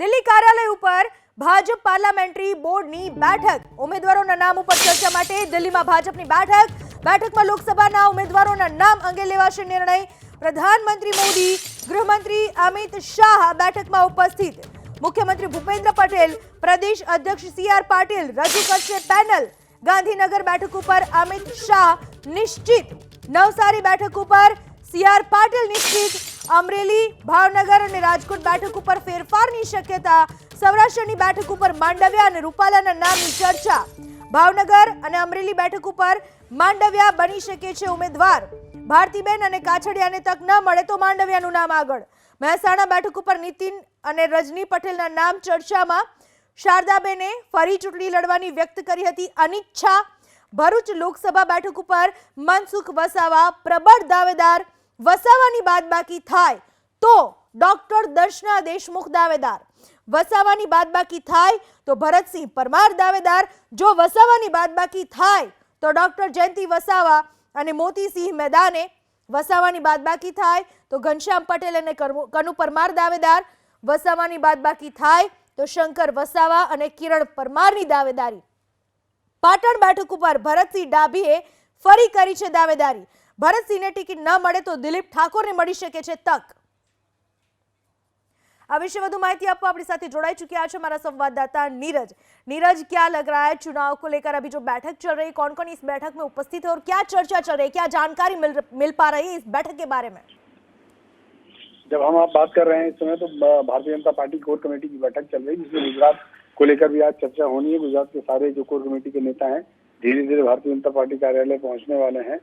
દિલ્હી કાર્યાલય ઉપર ભાજપ પાર્લામેન્ટરી બોર્ડની બેઠક. ઉમેદવારોના નામ ઉપર ચર્ચા માટે દિલ્હીમાં ભાજપની બેઠક. બેઠકમાં લોકસભાના ઉમેદવારોના નામ અંગે લેવાશે નિર્ણય. પ્રધાનમંત્રી મોદી, ગૃહમંત્રી અમિત શાહ બેઠકમાં ઉપસ્થિત. મુખ્યમંત્રી ભૂપેન્દ્ર પટેલ, પ્રદેશ અધ્યક્ષ સી આર પાટીલ રજૂ કરશે પેનલ. ગાંધીનગર બેઠક ઉપર અમિત શાહ નિશ્ચિત. નવસારી બેઠક ઉપર સી આર પાટીલ નિશ્ચિત. અમરેલી, ભાવનગર અને રાજકોટ બેઠક ઉપર ફેરફારની શક્યતા, સૌરાષ્ટ્રની બેઠક ઉપર માંડવ્યા અને રૂપાલાના નામની ચર્ચા. ભાવનગર અને અમરેલી બેઠક ઉપર માંડવ્યા બની શકે છે ઉમેદવાર. ભારતીબેન અને કાછડિયાને તક ન મળે તો માંડવ્યાનું નામ આગળ. મહેસાણા બેઠક ઉપર નીતિન અને રજની પટેલના નામ ચર્ચામાં શારદાબેને ફરી ચૂંટણી લડવાની વ્યક્ત કરી હતી. અનિચ્છા ભરૂચ લોકસભા બેઠક ઉપર મનસુખ વસાવા પ્રબળ દાવેદાર વસાવાની બાદબાકી થાય તો ડોક્ટર દર્શના દેશમુખ દાવેદાર. વસાવાની બાદબાકી થાય તો ભરતસિંહ પરમાર દાવેદાર. જો વસાવાની બાદબાકી થાય તો ડોક્ટર જયંતિ વસાવા અને મોતીસિંહ મેદાને વસાવાની બાદબાકી થાય તો ઘનશ્યામ પટેલ અને કનુ પરમાર દાવેદાર. વસાવાની બાદબાકી થાય તો શંકર વસાવા અને કિરણ પરમારની દાવેદારી. પાટણ બેઠક ઉપર ભરતસિંહ ડાભીએ ફરી કરી છે દાવેદારી. भरत सिंह ने टिकट न मे तो दिलीप ठाकुर ने તક. सके तक हमारा संवाददाता नीरज नीरज क्या लग रहा है चुनाव को लेकर अभी जो बैठक चल रही कौन कौन इस बैठक में उपस्थित है और क्या चर्चा चल रही है क्या जानकारी मिल मिल पा रही है इस बैठक के बारे में जब हम आप बात कर रहे हैं इस समय तो Bharatiya Janata party core committee की बैठक चल रही है, जिसमें गुजरात को लेकर भी आज चर्चा होनी है। गुजरात के सारे जो कोर कमेटी के नेता है धीरे धीरे भारतीय जनता पार्टी कार्यालय पहुँचने वाले हैं।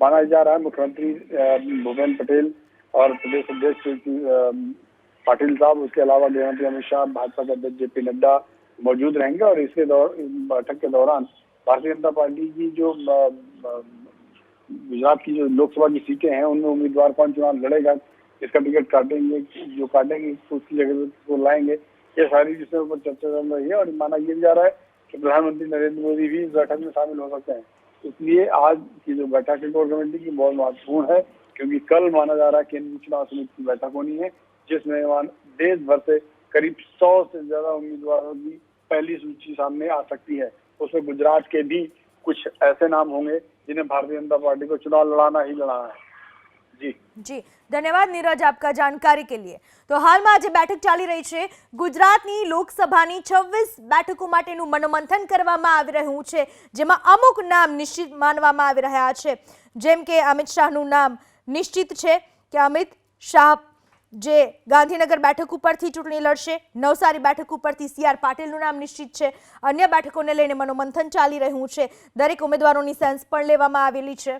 माना जा रहा है, मुख्यमंत्री भूपेन्द्र पटेल और प्रदेश अध्यक्ष पाटिल साहब, उसके अलावा गृहमंत्री अमित शाह, भाजपा के अध्यक्ष जेपी नड्डा मौजूद रहेंगे और इसके दौर, बैठक के दौरान भारतीय जनता पार्टी की जो गुजरात की जो लोकसभा की सीटें हैं, उनमें उम्मीदवार कौन चुनाव लड़ेगा, इसका टिकट काटेंगे, जो काटेंगे, उसकी जगह को लाएँगे, ये सारी विषयों पर चर्चा चल रही है और माना यह जा रहा है कि प्रधानमंत्री नरेंद्र मोदी भी इस बैठक में शामिल हो सकते हैं। इसलिए आज की जो बैठक है कोर कमेटी की बहुत महत्वपूर्ण है, क्योंकि कल माना जा रहा है केंद्रीय चुनाव समिति की बैठक होनी है, जिसमें देश भर से करीब सौ से ज़्यादा उम्मीदवारों की पहली सूची सामने आ सकती है। उसमें गुजरात के भी कुछ ऐसे नाम होंगे, जिन्हें भारतीय जनता पार्टी को चुनाव लड़ाना ही लड़ाना है। જી. ધન્યવાદ નીરજ આપકા જાણકારી કે लिए તો હાલમાં આજે બેઠક ચાલી રહી છે. ગુજરાતની લોકસભાની છવ્વીસ બેઠકો માટેનું મનોમંથન કરવામાં આવી રહ્યું છે, જેમાં અમુક નામ નિશ્ચિત માનવામાં આવી રહ્યા છે. જેમ કે અમિત શાહનું નામ નિશ્ચિત છે કે અમિત શાહ જે ગાંધીનગર બેઠક ઉપરથી ચૂંટણી લડશે, નવસારી બેઠક ઉપરથી સીઆર પાટીલનું નામ નિશ્ચિત છે. અન્ય બેઠકોને લઈને મનોમંથન ચાલી રહ્યું છે. દરેક ઉમેદવારોની સેન્સ પણ લેવામાં આવેલી છે.